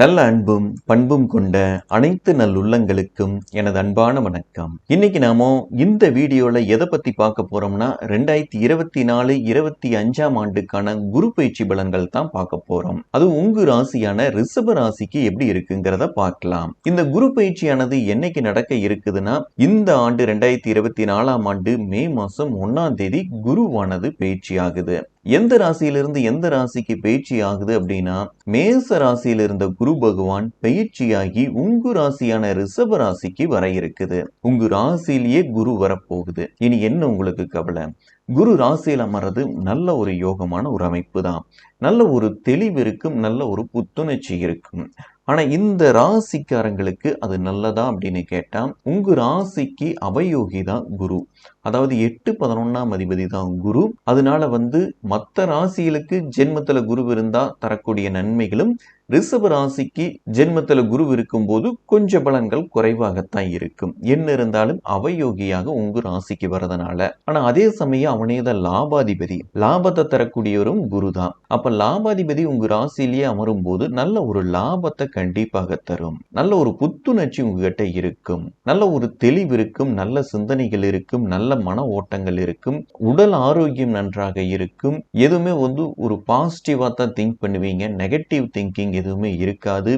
நல்ல அன்பும் பண்பும் கொண்ட அனைத்து நல்லுள்ளங்களுக்கும் எனது அன்பான வணக்கம். இன்னைக்கு நாம இந்த வீடியோல எதை பத்தி பார்க்க போறோம்னா ரெண்டாயிரத்தி இருபத்தி நாலு இருபத்தி அஞ்சாம் ஆண்டுக்கான குரு பயிற்சி பலன்கள் தான் பார்க்க போறோம். அது உங்க ராசியான ரிஷப ராசிக்கு எப்படி இருக்குங்கிறத பார்க்கலாம். இந்த குரு பயிற்சியானது என்னைக்கு நடக்க இருக்குதுன்னா இந்த ஆண்டு ரெண்டாயிரத்தி இருபத்தி நாலாம் ஆண்டு மே மாசம் ஒன்னாம் தேதி குருவானது பயிற்சி ஆகுது எந்த ராசியிலிருந்து எந்த ராசிக்கு பயிற்சி ஆகுது அப்படின்னா மேச ராசியில இருந்த குரு பகவான் பயிற்சியாகி உங்கு ராசியான ரிஷப ராசிக்கு வர இருக்குது. உங்க ராசியிலேயே குரு வரப்போகுது. இனி என்ன உங்களுக்கு கவலை? குரு ராசியில் அமர்றது நல்ல ஒரு யோகமான ஒரு அமைப்பு தான். நல்ல ஒரு தெளிவு இருக்கும் நல்ல ஒரு புத்துணர்ச்சி இருக்கும். ஆனா இந்த ராசிக்காரங்களுக்கு அது நல்லதா அப்படின்னு கேட்டா உங்க ராசிக்கு அவயோகி தான் குரு. அதாவது எட்டு பதினொன்றாம் அதிபதி தான் குரு. அதனால வந்து மற்ற ராசிகளுக்கு ஜென்மத்துல குரு இருந்தா தரக்கூடிய நன்மைகளும் ரிஷப ராசிக்கு ஜென்மத்தில் குரு இருக்கும்போது கொஞ்ச பலன்கள் குறைவாகத்தான் இருக்கும். என்ன இருந்தாலும் அவயோகியாக உங்க ராசிக்கு வரதுனால ஆனா அதே சமயம் அவனே தான் லாபாதிபதி. லாபத்தை தரக்கூடியவரும் குரு தான் அப்ப லாபாதிபதி உங்க ராசியிலேயே அமரும் போது நல்ல ஒரு லாபத்தை கண்டிப்பாக தரும். நல்ல ஒரு புத்துணர்ச்சி உங்ககிட்ட இருக்கும். நல்ல ஒரு தெளிவு இருக்கும். நல்ல சிந்தனைகள் இருக்கும். நல்ல மன ஓட்டங்கள் இருக்கும். உடல் ஆரோக்கியம் நன்றாக இருக்கும். எதுவுமே வந்து ஒரு பாசிட்டிவா தான் திங்க் பண்ணுவீங்க. நெகட்டிவ் திங்கிங் எதுவுமே இருக்காது.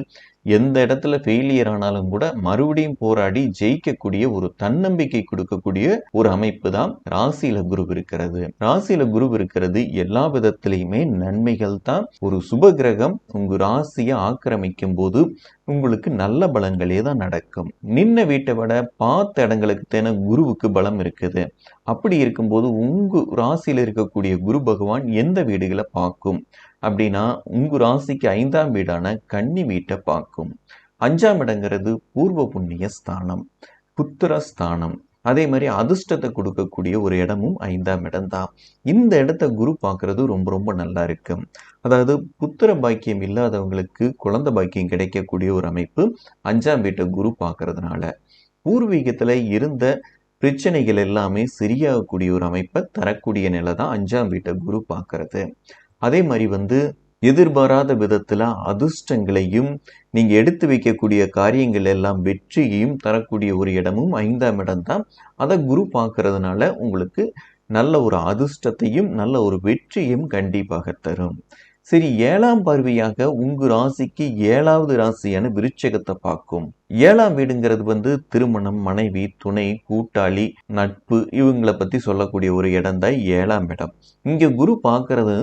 எந்த இடத்துல ஃபெயிலியர் ஆனாலும் கூட மறுபடியும் போராடி ஜெயிக்கக்கூடிய ஒரு தன்னம்பிக்கை கொடுக்கக்கூடிய ஒரு அமைப்பு தான் ராசியில குரு இருக்கிறது. ராசியில குரு இருக்கிறது எல்லா விதத்திலையுமே நன்மைகள் தான். ஒரு சுப கிரகம் உங்க ராசியை ஆக்கிரமிக்கும் போது உங்களுக்கு நல்ல பலங்களே தான் நடக்கும். நின்ன வீட்டை விட பார்த்த இடங்களுக்கு தேன குருவுக்கு பலம் இருக்குது. அப்படி இருக்கும்போது உங்கள் ராசியில் இருக்கக்கூடிய குரு பகவான் எந்த வீடுகளை பார்க்கும்? அப்படின்னா உங்கள் ராசிக்கு ஐந்தாம் வீடான கன்னி வீட்டை பார்க்கும். அஞ்சாம் இடங்கிறது பூர்வ புண்ணிய ஸ்தானம் புத்திர ஸ்தானம். அதே மாதிரி அதிர்ஷ்டத்தை கொடுக்கக்கூடிய ஒரு இடமும் ஐந்தாம் இடம் தான். இந்த இடத்த குரு பார்க்கறது ரொம்ப ரொம்ப நல்லா இருக்கு. அதாவது புத்திர பாக்கியம் இல்லாதவங்களுக்கு குழந்தை பாக்கியம் கிடைக்கக்கூடிய ஒரு அமைப்பு அஞ்சாம் வீட்டை குரு பார்க்கறதுனால. பூர்வீகத்தில் இருந்த பிரச்சனைகள் எல்லாமே சரியாகக்கூடிய ஒரு அமைப்பை தரக்கூடிய நிலை தான் அஞ்சாம் வீட்டை குரு பார்க்கறது. அதே மாதிரி வந்து எதிர்பாராத விதத்தில் அதிர்ஷ்டங்களையும் நீங்கள் எடுத்து வைக்கக்கூடிய காரியங்கள் எல்லாம் வெற்றியையும் தரக்கூடிய ஒரு இடமும் ஐந்தாம் இடம் தான். அதை குரு பார்க்கறதுனால உங்களுக்கு நல்ல ஒரு அதிர்ஷ்டத்தையும் நல்ல ஒரு வெற்றியும் கண்டிப்பாக தரும். சரி ஏழாம் பார்வையாக உங்க ராசிக்கு ஏழாவது ராசியான விருச்சகத்தை பார்க்கும். ஏழாம் வீடுங்கிறது வந்து திருமணம் மனைவி துணை கூட்டாளி நட்பு இவங்களை பத்தி சொல்லக்கூடிய ஒரு இடம் தான் ஏழாம் இடம். இங்க குரு பார்க்கறது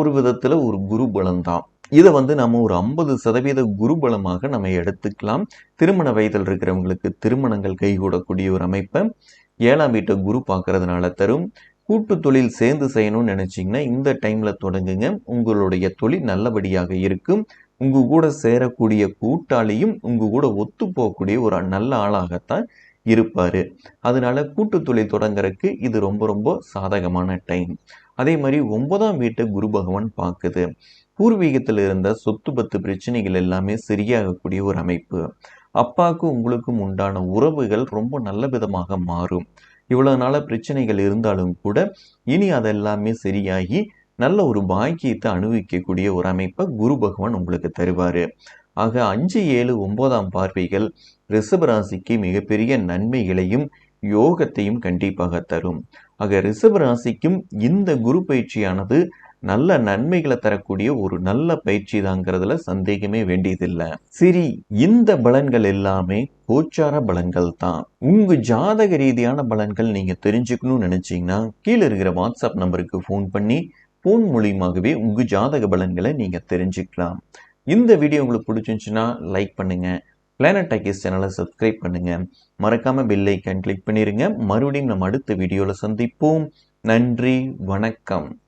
ஒரு விதத்துல ஒரு குரு பலம் தான் இதை வந்து நம்ம ஒரு ஐம்பது சதவீத குருபலமாக நம்ம எடுத்துக்கலாம். திருமண வயதில் இருக்கிறவங்களுக்கு திருமணங்கள் கைகூடக்கூடிய ஒரு அமைப்பை ஏழாம் வீட்டை குரு பார்க்கறதுனால தரும். கூட்டு தொழில் சேர்ந்து செய்யணும்னு நினச்சிங்கன்னா இந்த டைமில் தொடங்குங்க. உங்களுடைய தொழில் நல்லபடியாக இருக்கும். உங்கள் கூட சேரக்கூடிய கூட்டாளியும் உங்கள் கூட ஒத்து போகக்கூடிய ஒரு நல்ல ஆளாகத்தான் இருப்பார். அதனால கூட்டு தொழில் தொடங்குறதுக்கு இது ரொம்ப ரொம்ப சாதகமான டைம் அதே மாதிரி ஒன்பதாம் வீட்டை குரு பகவான் பார்க்குது. பூர்வீகத்தில் இருந்த சொத்து பத்து பிரச்சனைகள் எல்லாமே சரியாகக்கூடிய ஒரு அமைப்பு. அப்பாவுக்கும் உங்களுக்கும் உண்டான உறவுகள் ரொம்ப நல்ல விதமாக மாறும். இவ்வளவு நாள பிரச்சனைகள் இருந்தாலும் கூட இனி அதெல்லாமே சரியாகி நல்ல ஒரு பாக்கியத்தை அனுபவிக்கக்கூடிய ஒரு அமைப்பை குரு பகவான் உங்களுக்கு தருவாரு. ஆக அஞ்சு ஏழு ஒன்பதாம் பார்வைகள் ரிஷபராசிக்கு மிகப்பெரிய நன்மைகளையும் யோகத்தையும் கண்டிப்பாக தரும். ஆக ரிஷபராசிக்கும் இந்த குரு பயிற்சியானது நல்ல நன்மைகளை தரக்கூடிய ஒரு நல்ல பயிற்சி தாங்கிறதுல சந்தேகமே வேண்டியதில்லை. சரி இந்த பலன்கள் எல்லாமே கோச்சார பலன்கள் தான். உங்க ஜாதக ரீதியான பலன்கள் நீங்க தெரிஞ்சுக்கணும்னு நினைச்சீங்கன்னா கீழே இருக்கிற வாட்ஸ்அப் நம்பருக்கு ஃபோன் பண்ணி ஃபோன் மூலியமாகவே உங்க ஜாதக பலன்களை நீங்க தெரிஞ்சுக்கலாம். இந்த வீடியோ உங்களுக்கு பிடிச்சிருந்துச்சுன்னா லைக் பண்ணுங்க. பிளானட் டாக்கிஸ் சேனலை சப்ஸ்கிரைப் பண்ணுங்க. மறக்காம பெல் ஐக்கன் கிளிக் பண்ணிருங்க. மறுபடியும் நம்ம அடுத்த வீடியோவில் சந்திப்போம். நன்றி வணக்கம்.